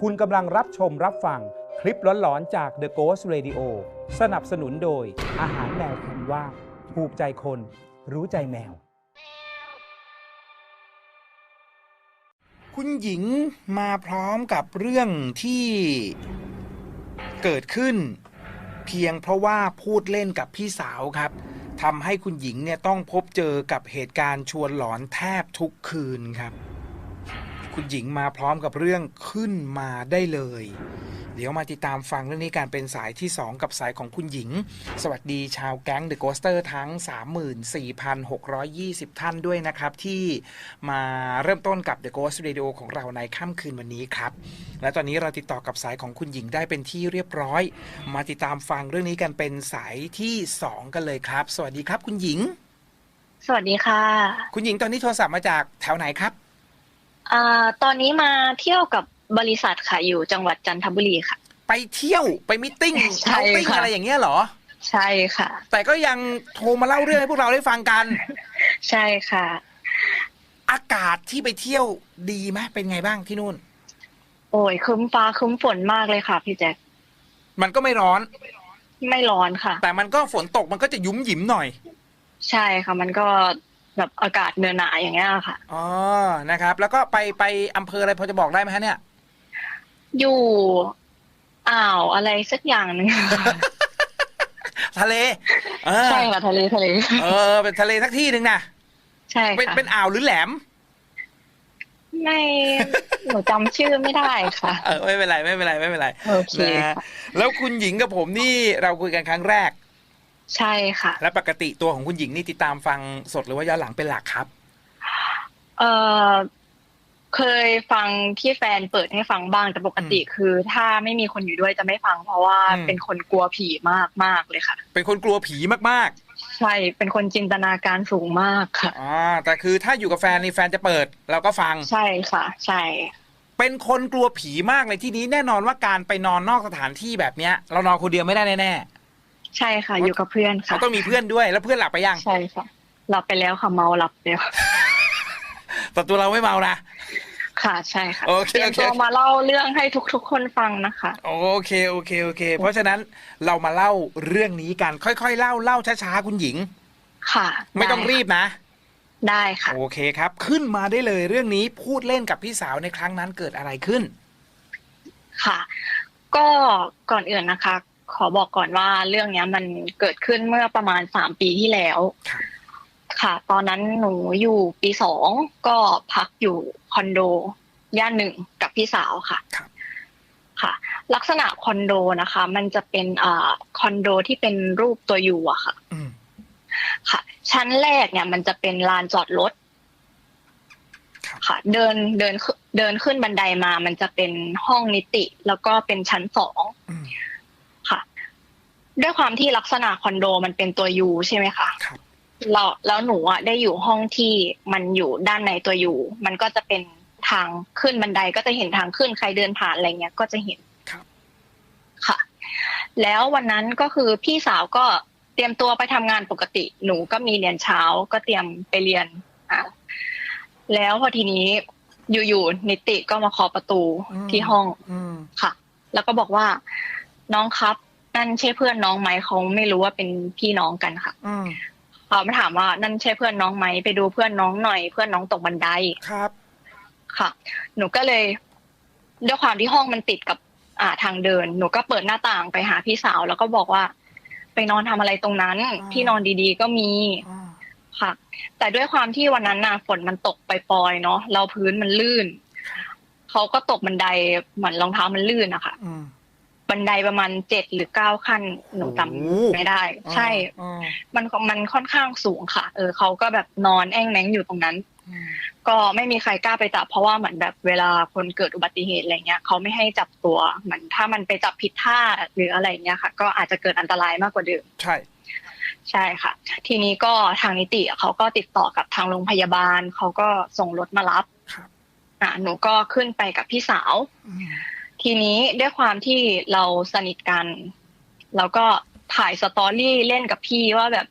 คุณกำลังรับชมรับฟังคลิปหลอนๆจาก The Ghost Radio สนับสนุนโดย อาหารแมวคุณว่าถูกใจคน รู้ใจแมว คุณหญิงมาพร้อมกับเรื่องที่เกิดขึ้น เพียงเพราะว่าพูดเล่นกับพี่สาวครับทำให้คุณหญิงเนี่ยต้องพบเจอกับเหตุการณ์ชวนหลอนแทบทุกคืนครับ คุณหญิงมาพร้อมกับเรื่องขึ้นมาได้เลย เดี๋ยวมาติดตามฟังเรื่องนี้การเป็นสายที่ 2 กับสายของคุณหญิง สวัสดีชาวแก๊งเดอะโกสเตอร์ทั้ง 34,620 ท่านด้วยนะครับ ที่มาเริ่มต้นกับ The Ghost Radio ของเราในค่ำคืนวันนี้ครับ และตอนนี้เราติดต่อกับสายของคุณหญิงได้เป็นที่เรียบร้อย มาติดตามฟังเรื่องนี้กันเป็นสายที่ 2 กันเลยครับ สวัสดีครับคุณหญิง สวัสดีค่ะ คุณหญิงตอนนี้โทรศัพท์มาจากแถวไหนครับ อ่าตอนนี้มาเที่ยวกับบริษัทค่ะ อยู่จังหวัดจันทบุรีค่ะ ไปเที่ยวไปมิทติ้งใช่เาติ้งค่ะ อะไรอย่างเงี้ยเหรอ ใช่ค่ะ แต่ก็ยังโทรมาเล่าเรื่องให้พวกเราได้ฟังกัน ใช่ค่ะ อากาศที่ไปเที่ยวดีไหมเป็นไงบ้างที่นู่น โอ้ยครึ้มฟ้าครึ้มฝนมากเลยค่ะ พี่แจ็คมันก็ไม่ร้อน ไม่ร้อนค่ะ แต่มันก็ฝนตกมันก็จะยุ้มหยิมหน่อย ใช่ค่ะ มันก็ แบบอากาศเนือหนาอย่างเงี้ยค่ะ อ๋อ นะครับ แล้วก็ไปไปอำเภออะไรพอจะบอกได้ไหมฮะเนี่ย อยู่อ่าวอะไรสักอย่างหนึ่ง ทะเลเออใช่ค่ะทะเลทะเล เออ เป็นทะเลสักที่หนึ่งนะใช่เป็นค่ะเป็นอ่าวหรือแหลม ไม่หนูจำชื่อไม่ได้ค่ะ เออไม่เป็นไรไม่เป็นไรไม่เป็นไรโอเคนะฮะค่ะแล้วคุณหญิงกับผมนี่เราคุยกันครั้งแรก ใช่ค่ะ และปกติตัวของคุณหญิงนี่ติดตามฟังสดหรือว่าย้อนหลังเป็นหลักครับ เออเคยฟังที่แฟนเปิดให้ฟังบ้างแต่ปกติคือ ถ้าไม่มีคนอยู่ด้วยจะไม่ฟัง เพราะว่าอืม เป็นคนกลัวผีมากมากๆเลยค่ะ เป็นคนกลัวผีมากใช่เป็นคนจินตนาการสูงมากค่ะ ๆอ่าแต่คือถ้าอยู่กับแฟนนี่แฟนจะเปิด เราก็ฟัง ใช่ค่ะ ใช่ เป็นคนกลัวผีมากในที่นี้แน่นอนว่าการไปนอนนอกสถานที่แบบเนี้ย เรานอนคนเดียวไม่ได้แน่ ใช่ค่ะ อยู่กับเพื่อนๆค่ะเขาต้องมีเพื่อนด้วยแล้วเพื่อนหลับไปยังใช่ค่ะหลับไปแล้วค่ะเมาหลับแล้วแต่ตัวเราไม่เมานะค่ะใช่ค่ะโอเคเตรียมโอเคตัวมาเล่าเรื่องให้ทุกๆ คนฟังนะคะ โอเคโอเคโอเค เพราะฉะนั้นเรามาเล่าเรื่องนี้กันค่อยๆ เล่าเล่าช้าๆคุณหญิง ค่ะ ไม่ต้องด้รีบนะ ได้ค่ะ โอเคครับ ขึ้นมาได้เลยเรื่องนี้พูดเล่นกับพี่สาวในครั้งนั้นเกิดอะไรขึ้น ค่ะ ก็ก่อนอื่นนะคะ ขอบอกก่อนว่าเรื่องเนี้ย มันเกิดขึ้นเมื่อประมาณสามปีที่แล้วครับค่ะ ตอนนั้นหนูอยู่ปีสองก็พักอยู่คอนโด ย่านหนึ่งกับพี่สาวค่ะครับค่ะ ลักษณะคอนโดนะคะ มันจะเป็นอ่าคอนโดที่เป็นรูปตัวยูอะค่ะอืมค่ะ ชั้นแรกเนี่ย มันจะเป็นลานจอดรถครับค่ะ เดินเดินขึ้นเดินขึ้นบันไดมา มันจะเป็นห้องนิติ แล้วก็เป็นชั้นสองอืมค่ะ ด้วยความที่ลักษณะคอนโดมันเป็นตัวยูใช่ไหมคะครับเราแล้วหนูอะได้อยู่ห้องที่มันอยู่ด้านในตัวยูมันก็จะเป็นทางขึ้นบันไดก็จะเห็นทางขึ้นใครเดินผ่านอะไรเงี้ยก็จะเห็นครับค่ะ แล้ววันนั้นก็คือพี่สาวก็เตรียมตัวไปทำงานปกติ หนูก็มีเรียนเช้าก็เตรียมไปเรียนอะแล้วพอทีนี้อยู่ๆนิติก็มาเคาะประตูอืมที่ห้องอืมค่ะ แล้วก็บอกว่าน้องครับ นั่นใช่เพื่อนน้องไหมเขาไม่รู้ว่าเป็นพี่น้องกันค่ะอืมเขามาถามว่านั่นใช่เพื่อนน้องไหมไปดูเพื่อนน้องหน่อย เพื่อนน้องตกบันไดครับ ค่ะ หนูก็เลย ด้วยความที่ห้องมันติดกับ อ่าทางเดิน หนูก็เปิดหน้าต่างไปหาพี่สาว แล้วก็บอกว่า ไปนอนทำอะไรตรงนั้น ที่นอนดีๆก็มีอ่าค่ะ แต่ด้วยความที่วันนั้นน่ะฝนมันตกไปปลอยๆเนาะแล้วพื้นมันลื่นเขาก็ตกบันไดเหมือนรองเท้ามันลื่นอะค่ะอืม บันไดประมาณเจ็ดหรือเก้าขั้นหนูจโอ้ำไม่ได้ ใช่อ่ามันมันค่อนข้างสูงค่ะ เออเขาก็แบบนอนแอ่งแมงอยู่ตรงนั้นอืมก็ไม่มีใครกล้าไปจับ เพราะว่าเหมือนแบบเวลาคนเกิดอุบัติเหตุอะไรเงี้ยเขาไม่ให้จับตัวเหมือนถ้ามันไปจับผิดท่าหรืออะไรเงี้ยค่ะ ก็อาจจะเกิดอันตรายมากกว่าเดิมใช่ใช่ค่ะ ทีนี้ก็ทางนิติเขาก็ติดต่อกับทางโรงพยาบาลเขาก็ส่งรถมารับครับอะหนูก็ขึ้นไปกับพี่สาวอืม ทีนี้ด้วยความที่เราสนิทกันเราก็ถ่ายสตอรี่เล่นกับพี่ว่าแบบ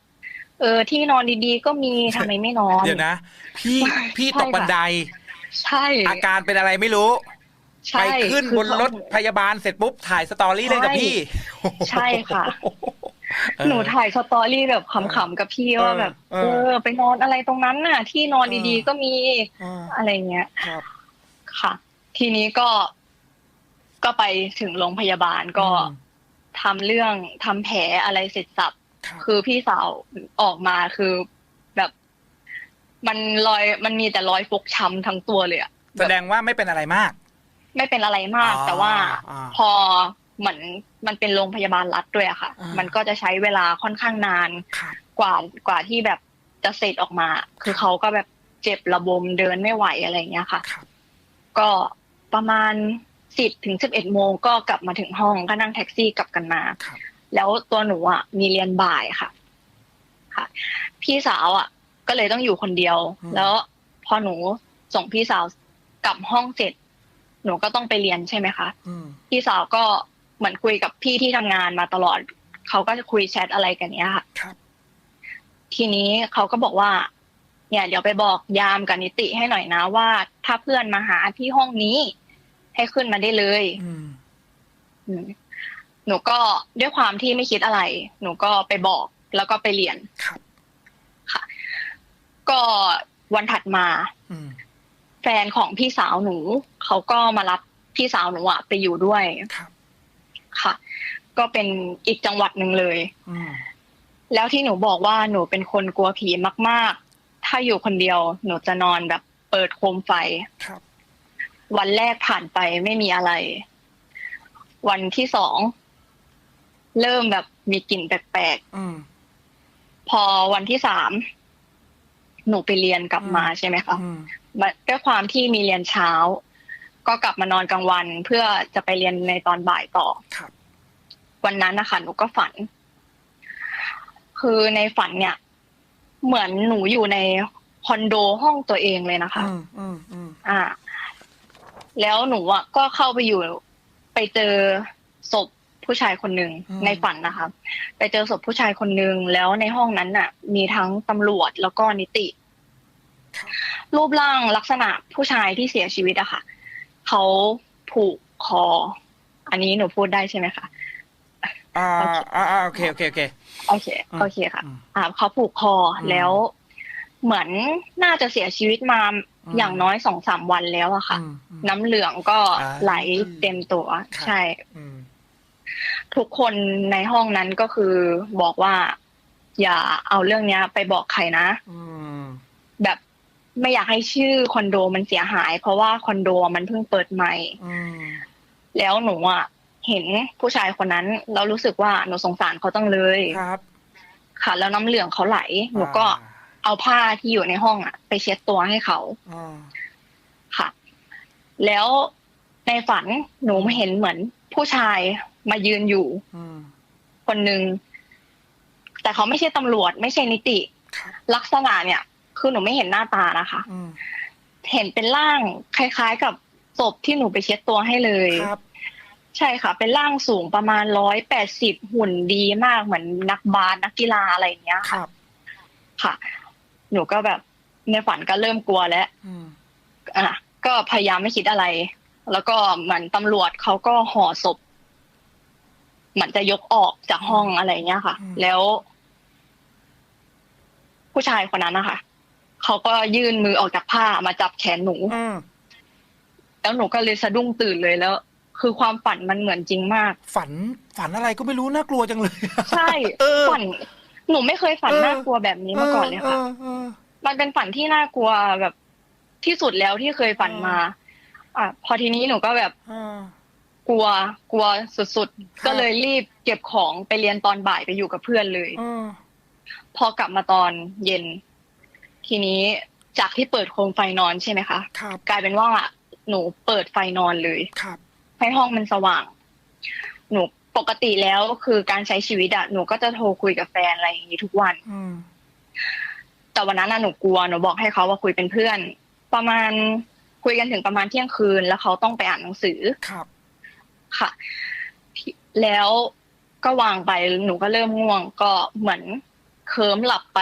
เออที่นอนดีๆ ก็มีทำไมไม่นอน เดี๋ยวนะ พี่ใช่พี่ใช่ตกบันได ใช่ อาการเป็นอะไรไม่รู้ใช่ไปขึ้นคือบนรถพยาบาลเสร็จปุ๊บถ่ายสตอรี่เล่นกับพี่ ใช่ค่ะเออหนูถ่ายสตอรี่แบบขำๆกับพี่เออว่าแบบเอเอออ ไปนอนอะไรตรงนั้นน่ะ ที่นอนเออดีๆก็มีอ่าอะไรเงี้ยครับค่ะ ทีนี้ก็ ก็ไปถึงโรงพยาบาลก็อืมทำเรื่องทำแผลอะไรเสร็จสับครับ คือพี่สาวออกมาคือแบบ มันรอยมันมีแต่รอยฟกช้ำทั้งตัวเลยอะแสดงว่าไม่เป็นอะไรมาก ไม่เป็นอะไรมากอ๋อแต่ว่าอ่าพอเหมือนมันเป็นโรงพยาบาลรัฐด้วยอะค่ะอ่ามัมันก็จะใช้เวลาค่อนข้างนานครับกว่ากว่าที่แบบจะเสร็จออกมา คือเขาก็แบบเจ็บระบมเดินไม่ไหวอะไรอย่างเงี้ยค่ะครับก็ประมาณ สิบถึงสิบเอ็ดโมงก็กลับมาถึงห้องก็นั่งแท็กซี่กลับกันมาครับแล้วตัวหนูอะมีเรียนบ่ายค่ะ ค่ะ พี่สาวอะ ก็เลยต้องอยู่คนเดียวอืมแล้วพอหนูส่งพี่สาวกลับห้องเสร็จ หนูก็ต้องไปเรียนใช่ไหมคะอืมพี่สาวก็เหมือนคุยกับพี่ที่ทำงานมาตลอด เขาก็จะคุยแชทอะไรกันเนี้ยค่ะครับทีนี้เขาก็บอกว่า เนี่ย เดี๋ยวไปบอกยามกับนิติให้หน่อยนะว่า ถ้าเพื่อนมาหาที่ห้องนี้ ให้ขึ้นมาได้เลยอืมอืมหนูก็ด้วยความที่ไม่คิดอะไร หนูก็ไปบอกแล้วก็ไปเรียนครับก็วันถัดมาอืมแฟนของพี่สาวหนู เขาก็มารับพี่สาวหนูอะไปอยู่ด้วยครับค่ะ ก็เป็นอีกจังหวัดหนึ่งเลยอืมแล้วที่หนูบอกว่าหนูเป็นคนกลัวผีมาก ๆ ถ้าอยู่คนเดียว หนูจะนอนแบบเปิดโคมไฟครับ วันแรกผ่านไปไม่มีอะไร วันที่สองเริ่มแบบมีกลิ่นแปลกอืมๆพอวันที่สามหนูไปเรียนกลับมาอืมใช่ไหมคะอืมมาด้วยความที่มีเรียนเช้า ก็กลับมานอนกลางวัน เพื่อจะไปเรียนในตอนบ่ายต่อครับวันนั้นนะคะหนูก็ฝัน คือในฝันเนี่ย เหมือนหนูอยู่ในคอนโดห้องตัวเองเลยนะคะ อืมอืมอืมอ่า แล้วหนูอะก็เข้าไปอยู่ ไปเจอศพผู้ชายคนหนึ่งในฝันนะคะไปเจอศพผู้ชายคนหนึ่งแล้วในห้องนั้นน่ะ มีทั้งตำรวจแล้วก็นิติ รูปร่างลักษณะผู้ชายที่เสียชีวิตอะค่ะเขาผูกคอ อันนี้หนูพูดได้ใช่ไหมคะอ่าอ่าอ่าโอเคโอเคโอเค โอเคอืม โอเคค่ะ อืม อ่าเขาผูกคออม แล้วเหมือนน่าจะเสียชีวิตมา อืมอย่างน้อยสองสามวันแล้วอะค่ะอืมอืมน้ำเหลืองก็อ่าไหลเต็มตัวครับใช่อืมทุกคนในห้องนั้นก็คือบอกว่า อย่าเอาเรื่องเนี้ย ไปบอกใครนะอืมแบบไม่อยากให้ชื่อคอนโดมันเสียหาย เพราะว่าคอนโดมันเพิ่งเปิดใหม่อืมแล้วหนูอะ เห็นผู้ชายคนนั้น แล้วรู้สึกว่าหนูสงสารเขาจังเลยครับ ค่ะ แล้วน้ำเหลืองเขาไหล หนูก็อ่า เอาผ้าที่อยู่ในห้องอะไปเช็ดตัวให้เขาอ่าค่ะ แล้วในฝันหนูเห็นเหมือนผู้ชายมายืนอยู่อืมคนหนึ่งแต่เขาไม่ใช่ตำรวจ ไม่ใช่นิติครับลักษณะเนี่ย คือหนูไม่เห็นหน้าตานะคะอืมเห็นเป็นร่างคล้าย ๆ กับศพที่หนูไปเช็ดตัวให้เลยครับใช่ค่ะ เป็นร่างสูงประมาณร้อยแปดสิบหุ่นดีมากเหมือนนักบาสนักกีฬาอะไรอย่างเงี้ยครับค่ะ หนูก็แบบในฝันก็เริ่มกลัวแล้วอืมอะก็พยายามไม่คิดอะไร แล้วก็เหมือนตำรวจเขาก็ห่อศพเหมือนจะยกออกจากห้องอะไรเงี้ยค่ะ แล้ว ผู้ชายคนนั้นนะคะเขาก็ยื่นมือออกจากผ้ามาจับแขนหนูอืมแล้วหนูก็เลยสะดุ้งตื่นเลยแล้ว คือความฝันมันเหมือนจริงมาก ฝันฝันอะไรก็ไม่รู้น่ากลัวจังเลย ใช่เออฝัน หนูไม่เคยฝันเออน่ากลัวแบบนี้มาก่อนเลยค่ะออเออมันเป็นฝันที่น่ากลัวแบบที่สุดแล้วที่เคยฝันมา อะ พอทีนี้หนูก็แบบเออกลัวกลัวสุดครับๆก็เลยรีบเก็บของไปเรียนตอนบ่ายไปอยู่กับเพื่อนเลยเออพอกลับมาตอนเย็น ทีนี้จากที่เปิดโคมไฟนอนใช่ไหมคะครับกลายเป็นว่าหนูเปิดไฟนอนเลยครับให้ห้องมันสว่าง หนู ปกติแล้วคือการใช้ชีวิตอะหนูก็จะโทรคุยกับแฟนอะไรอย่างนี้ทุกวันอืมแต่วันนั้นน่ะหนูกลัวหนูบอกให้เขาว่าคุยเป็นเพื่อน ประมาณคุยกันถึงประมาณเที่ยงคืน แล้วเขาต้องไปอ่านหนังสือครับ ค่ะ แล้วก็วางไปหนูก็เริ่มง่วง ก็เหมือนเคลิ้มหลับไป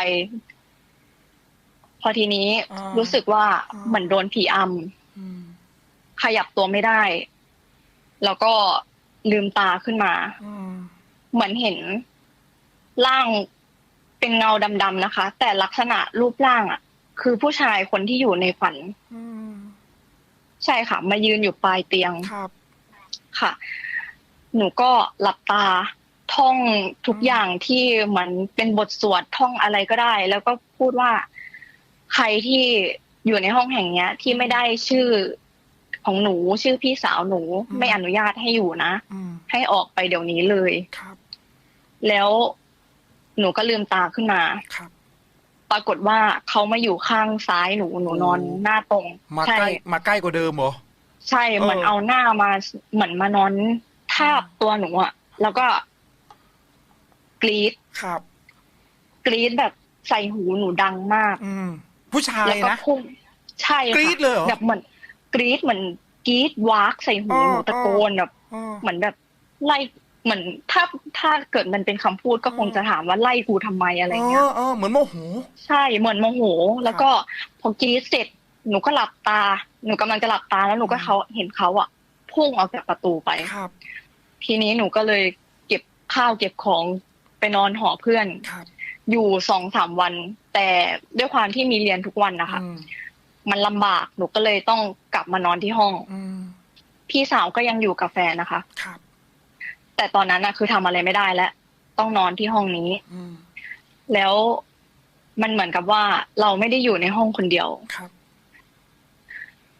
พอทีนี้อ่ารู้รู้สึกว่าอ่าเหมือนโดนผีออืมำขยับตัวไม่ได้ แล้วก็ ลืมตาขึ้นมาอืมเหมือนเห็นร่างเป็นเงาดำๆนะคะ แต่ลักษณะรูปร่างอะ คือผู้ชายคนที่อยู่ในฝันอืมใช่ค่ะ มายืนอยู่ปลายเตียงครับ ค่ะ หนูก็หลับตาท่องทุกอืมอย่างที่เหมือนเป็นบทสวดท่องอะไรก็ได้ แล้วก็พูดว่าใครที่อยู่ในห้องแห่งเนี้ย ที่ไม่ได้ชื่อ ของหนูชื่อพี่สาวหนูไม่อนุญาตให้อยู่นะอืมให้ออกไปเดี๋ยวนี้เลยครับ แล้วหนูก็ลืมตาขึ้นมาครับปรากฏว่าเขามาอยู่ข้างซ้ายหนูหนูนอนโอ้หน้าตรงมาใช่ใกล้มาใกล้กว่าเดิมเหรอใช่เหมือนเออเอาหน้ามาเหมือนมานอนทาบตัวหนูอะแล้วก็กรีดครับ กรีดแบบใส่หูหนูดังมาก อืมผู้ชายแล้วก็นะพุ่งใช่ค่ะกรี๊ดเลยเหรอแบบเหมือน กรีดเหมือนกรีดวากใส่หูอ๋อหนูตะโกนแบบอ๋อเหมือนแบบไล่เหมือนถ้าถ้าเกิดมันเป็นคำพูดก็คงอืมจะถามว่าไล่กูทำไมอะไรเงี้ยเออเหมือนโมโหใช่เหมือนโมโห แล้วก็พอกรีดเสร็จหนูก็หลับตา หนูกำลังจะหลับตาแล้วหนูก็อืมเขาเห็นเขาอะพุ่งออกจากประตูไปครับ ทีนี้หนูก็เลยเก็บข้าวเก็บของไปนอนหอเพื่อนครับอยู่สองสามวัน แต่ด้วยความที่มีเรียนทุกวันนะคะอื มมันลำบากหนูก็เลยต้องกลับมานอนที่ห้องอืมพี่สาวก็ยังอยู่กับแฟนนะคะครับแต่ตอนนั้นนะคือทำอะไรไม่ได้แล้วต้องนอนที่ห้องนี้อืมแล้วมันเหมือนกับว่าเราไม่ได้อยู่ในห้องคนเดียวครับ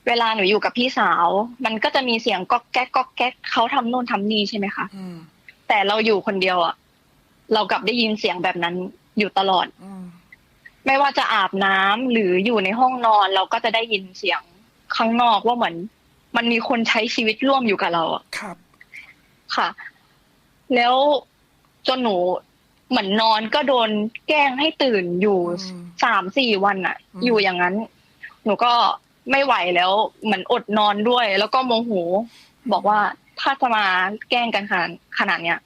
เวลาหนูอยู่กับพี่สาว มันก็จะมีเสียงก๊อกแก๊กก๊อกแก๊กเขาทำโน่นทำนี่ใช่ไหมคะอืมแต่เราอยู่คนเดียวอะ เรากลับได้ยินเสียงแบบนั้นอยู่ตลอดอืม ไม่ว่าจะอาบน้ำหรืออยู่ในห้องนอน เราก็จะได้ยินเสียงข้างนอกว่าเหมือน มันมีคนใช้ชีวิตร่วมอยู่กับเราอะครับ ค่ะ แล้วจนหนูเหมือนนอนก็โดนแกล้งให้ตื่นอยู่อืมสามสี่วันอะอืมอยู่อย่างนั้น หนูก็ไม่ไหวแล้วเหมือนอดนอนด้วย แล้วก็โมโหบอกว่าถ้าจะมาแกล้งกันขนาดขนาดเนี้ย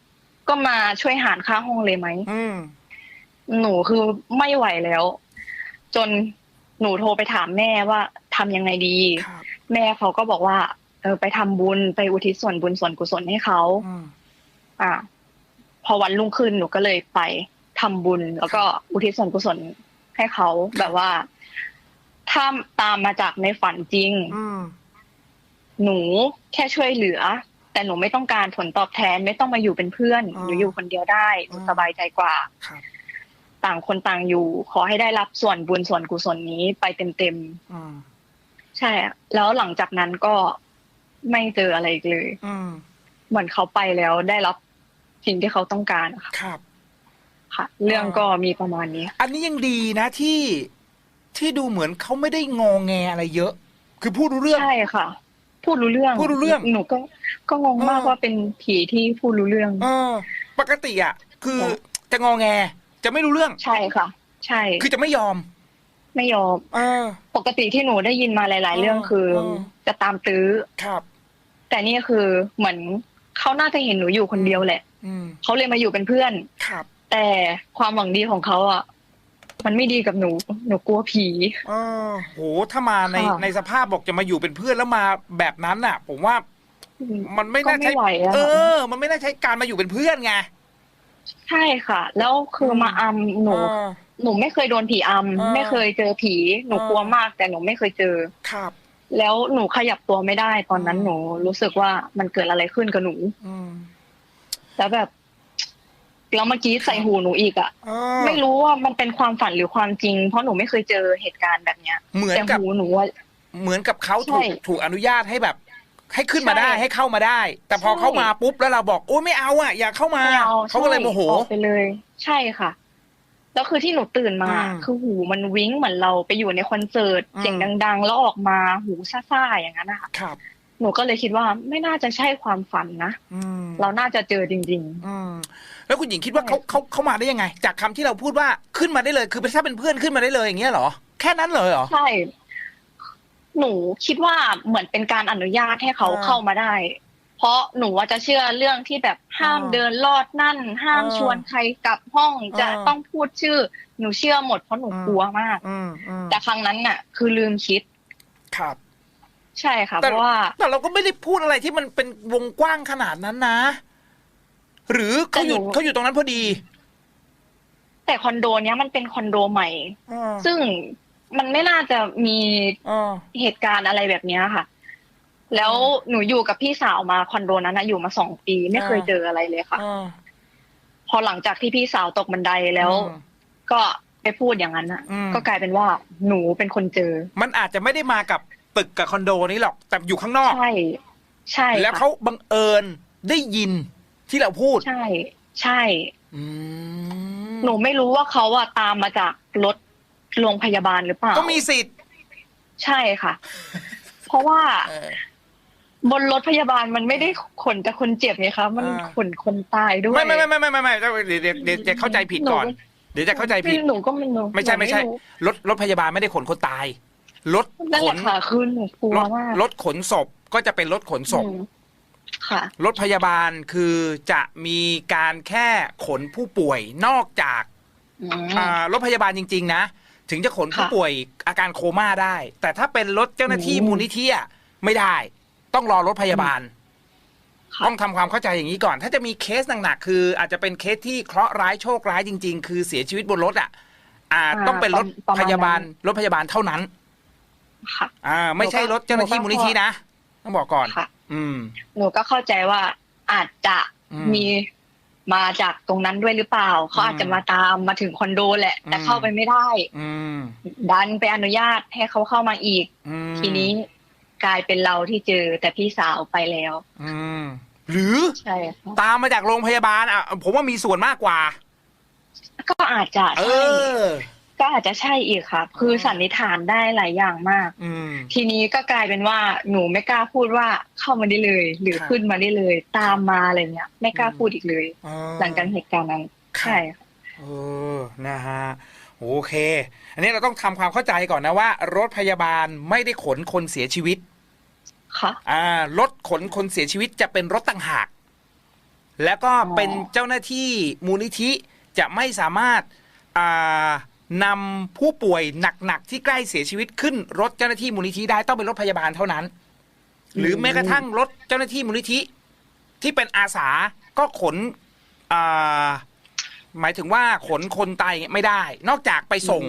ก็มาช่วยหารค่าห้องเลยไหมอืม หนูคือไม่ไหวแล้ว จนหนูโทรไปถามแม่ว่าทำยังไงดี ครับแม่เขาก็บอกว่าเออไปทำบุญไปอุทิศส่วนบุญส่วนกุศลให้เขา อืม อ่า พอวันรุ่งขึ้นหนูก็เลยไปทำบุญ แล้วก็อุทิศส่วนกุศลให้เขาแบบว่า ถ้าตามมาจากในฝันจริง อืม หนูแค่ช่วยเหลือ แต่หนูไม่ต้องการผลตอบแทนไม่ต้องมาอยู่เป็นเพื่อนอ่าหนูอยู่คนเดียวได้หนูอ่าสบายใจกว่า ครับ ต่างคนต่างอยู่ ขอให้ได้รับส่วนบุญส่วนกุศลนี้ไปเต็มอืมๆใช่อะแล้วหลังจากนั้นก็ไม่เจออะไรอีกเลยอืมเหมือนเขาไปแล้วได้รับสิ่งที่เขาต้องการอะค่ะครับค่ะ เรื่องก็มีประมาณนี้ อันนี้ยังดีนะที่ที่ดูเหมือนเขาไม่ได้งอแงอะไรเยอะ คือพูดรู้เรื่องใช่ค่ะ พูดรู้เรื่อง พูดรู้เรื่องหนูก็ก็งงมากเออว่าเป็นผีที่พูดรู้เรื่อง เออ ปกติอะ คือค่ะจะงอแง จะไม่รู้เรื่อง ใช่ค่ะ ใช่ คือจะไม่ยอม ไม่ยอมเออ ปกติที่หนูได้ยินมาหลาย ๆ เรื่องคือเออจะตามตื้อครับ แต่นี่คือเหมือนเขาน่าจะเห็นหนูอยู่คนเดียวแหละอืมเขาเลยมาอยู่เป็นเพื่อนครับ แต่ความหวังดีของเขาอะมันไม่ดีกับหนู หนูกลัวผีเออโห ถ้ามาในค่ะในสภาพบอกจะมาอยู่เป็นเพื่อนแล้วมาแบบนั้นน่ะ ผมว่า มันไม่ก็น่าไม่ใช่ไหวอะเออ มันไม่น่าใช่การมาอยู่เป็นเพื่อนไง ใช่ค่ะ แล้วคือมาอำหนูเออหนูไม่เคยโดนผีอำอ่าไม่เคยเจอผี หนูอ่ากลัวมาก แต่หนูไม่เคยเจอ ครับ แล้วหนูขยับตัวไม่ได้ ตอนนั้นอืม หนูรู้สึกว่ามันเกิดอะไรขึ้นกับหนู อืมแล้วแบบแล้วเมื่อกี้ใส่หูหนูอีกอะเออไม่รู้ว่ามันเป็นความฝันหรือความจริง เพราะหนูไม่เคยเจอเหตุการณ์แบบเนี้ยเหมือนแต่กับหูหนูอะ เหมือนกับเขาใช่ถูกถูกอนุญาตให้แบบ ให้ขึ้นมาใช่ได้ให้เข้ามาได้ แต่พอใช่ เข้ามาปุ๊บแล้วเราบอกโอ้ยไม่เอาอะอยากเข้ามาไม่เอาเขาก็เลยใช่โมโห ออกไปเลย ใช่ค่ะ แล้วคือที่หนูตื่นมา อืมคือหูมันวิ้งเหมือนเราไปอยู่ในคอนเสิร์ตอืม เสียงดัง ๆ แล้วออกมาหูซ่าๆอย่างนั้นนะคะครับ หนูก็เลยคิดว่าไม่น่าจะใช่ความฝันนะอืมเราน่าจะเจอจริง อืมแล้วคุณหญิงคิดว่าใช่เขาเขาเขามาได้ยังไง จากคำที่เราพูดว่าขึ้นมาได้เลย คือถ้าเป็นเพื่อนขึ้นมาได้เลยอย่างเงี้ยเหรอ แค่นั้นเลยเหรอ ๆ ใช่ หนูคิดว่าเหมือนเป็นการอนุญาตให้เขาอ่าเข้ามาได้ เพราะหนูว่าจะเชื่อเรื่องที่แบบห้ามอ่าเดินลอดนั่น ห้ามอ่าชวนใครกลับห้องจะอ่าต้องพูดชื่อ หนูเชื่อหมดเพราะหนูอืมกลัวมากอืมอืมแต่ครั้งนั้นน่ะ คือลืมคิดครับใช่ค่ะแต่เพราะว่าแต่เราก็ไม่ได้พูดอะไรที่มันเป็นวงกว้างขนาดนั้นนะ หรือเขาอยู่แต่หนูเขาอยู่ตรงนั้นพอดี แต่คอนโดเนี้ยมันเป็นคอนโดใหม่อ่าซึ่ง มันไม่น่าจะมีอ่าเหตุการณ์อะไรแบบเนี้ยค่ะ แล้วหนูอยู่กับพี่สาวมาคอนโดนั้นนะอยู่มาสองปีไม่เคยอ่าเจออะไรเลยค่ะอ่าพอหลังจากที่พี่สาวตกบันไดแล้วอืมก็ไปพูดอย่างนั้นนะอืมก็กลายเป็นว่าหนูเป็นคนเจอ มันอาจจะไม่ได้มากับตึกกับคอนโดนี้หรอก แต่อยู่ข้างนอก ใช่ ใช่ แล้วค่ะเขาบังเอิญได้ยินที่เราพูด ใช่ ใช่อืมหนูไม่รู้ว่าเขาอะตามมาจากรถ โรงพยาบาลหรือเปล่า ก็มีสิทธิ์ ใช่ค่ะ เพราะว่าเออบนรถพยาบาลมันไม่ได้ขนแต่คนเจ็บไงคะ มันอ่าขนคนตายด้วยไม่ไม่ไม่ไม่ไม่ไม่ไม่เดี๋ยวเดี๋ยวเดี๋ยวเดี๋ยวจะเข้าใจผิดก่อน เดี๋ยวจะเข้าใจผิด หนูก็ไม่รู้ไม่ใช่ไม่ใช่ หนูรู้รถรถพยาบาลไม่ได้ขนคนตาย รถนั่นขแหละนค่ะคือหนูกลัวรถมากรถขนศพก็จะเป็นรถขนศพ อืมค่ะ รถพยาบาลคือจะมีการแค่ขนผู้ป่วยนอกจากอืมอ่ารถพยาบาลจริง ๆ นะ ถึงจะขนผู้ค่ะป่วยอาการโคม่าได้ แต่ถ้าเป็นรถเจ้าหน้าที่อืมมูลนิธิอะไม่ได้ ต้องรอรถพยาบาลค่ะต้องทำความเข้าใจอย่างนี้ก่อน ถ้าจะมีเคสหนักๆคือ อาจจะเป็นเคสที่เคราะห์ร้ายโชคร้ายจริง ๆ คือเสียชีวิตบนรถอะอ่าอ่าต้องเป็นรถประมาณพยาบาลนั้นรถพยาบาลเท่านั้น ค่ะ อ่า ไม่ใช่รถเจ้าหน้าที่หนูก็มูลนิธินะต้องบอกก่อนค่ะอืม หนูก็เข้าใจว่าอาจจะอืม มีมาจากตรงนั้นด้วยหรือเปล่า เขาอาจจะมาตามมาถึงคอนโดแหละ แต่อืมเข้าไปไม่ได้อืมดันไปอนุญาตให้เขาเข้ามาอีกอืมทีนี้กลายเป็นเราที่เจอแต่พี่สาวไปแล้วอืมหรือใช่ค่ะตามมาจากโรงพยาบาลอะ ผมว่ามีส่วนมากกว่า ก็อาจจะเอใช่อ ก็อาจจะใช่อีกค่ะ คือสันนิษฐานได้หลายอย่างมากอืมทีนี้ก็กลายเป็นว่าหนูไม่กล้าพูดว่าเข้ามาได้เลย หรือครับขึ้นมาได้เลย ตามมาอะไรเงี้ย ไม่กล้าอืมพูดอีกเลยอ๋อหลังจากเหตุการณ์นั้นครับใช่ค่ะเออนะฮะโอเค อันนี้เราต้องทำความเข้าใจก่อนนะว่า รถพยาบาลไม่ได้ขนคนเสียชีวิต ค่ะ อ่ารถขนคนเสียชีวิตจะเป็นรถต่างหาก แล้วก็เป็นเจ้าหน้าที่มูลนิธิจะไม่สามารถ อ่า นำผู้ป่วยหนักๆที่ใกล้เสียชีวิตขึ้นรถเจ้าหน้าที่มูลนิธิได้ต้องเป็นรถพยาบาลเท่านั้น หรือแม้กระทั่งรถเจ้าหน้าที่มูลนิธิ ที่เป็นอาสาก็ขนอ่าหมายถึงว่าขนคนตายอย่างเงี้ยไม่ได้ นอกจากไปส่ง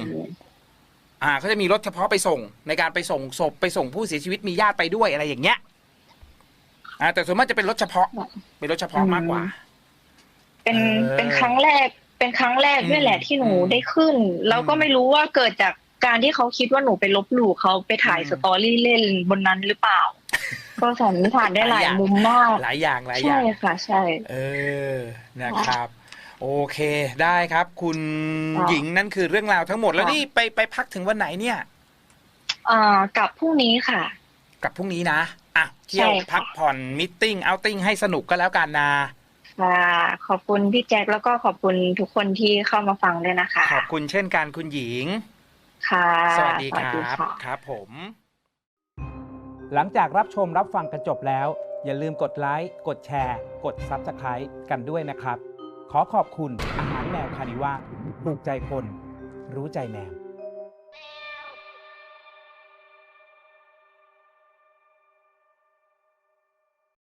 อ่าเขาจะมีรถเฉพาะไปส่ง ในการไปส่งศพไปส่งผู้เสียชีวิตมีญาติไปด้วยอะไรอย่างเงี้ยอ่าแต่ส่วนมากจะเป็นรถเฉพาะ เป็นรถเฉพาะมากกว่า เป็นเออเป็นครั้งแรก เป็นครั้งแรกด้วยแหละอืมที่หนูอืมได้ขึ้น แล้วก็อืมไม่รู้ว่าเกิดจากการที่เขาคิดว่าหนูไปลบหลู่เขาไปถ่ายอืมสตอรี่เล่นบนนั้นหรือเปล่า ก็สันนิษฐานได้หลายหลายอย่างมุมมากหลายอย่างหลายอใช่ย่างค่ะใช่ เออนะครับ โอเคได้ครับ คุณค่ะหญิงนั่นคือเรื่องราวทั้งหมดแล้วค่ะนี่ไปไปพักถึงวันไหนเนี่ยอ่ากลับพรุ่งนี้ค่ะกลับพรุ่งนี้นะอะเที่ยวใช่ค่ะพักผ่อนมิทติ้งเอาติ้งให้สนุกก็แล้วกันนะ ค่ะ ขอบคุณพี่แจ็คแล้วก็ขอบคุณทุกคนที่เข้ามาฟังด้วยนะคะ ขอบคุณเช่นกันคุณหญิง ค่ะ สวัสดีครับค่ะครับผม หลังจากรับชมรับฟังกันจบแล้ว อย่าลืมกดไลค์ กดแชร์ กด Subscribe กันด้วยนะครับ ขอขอบคุณอาหารแมวคานิว่าถูกใจคน รู้ใจแมว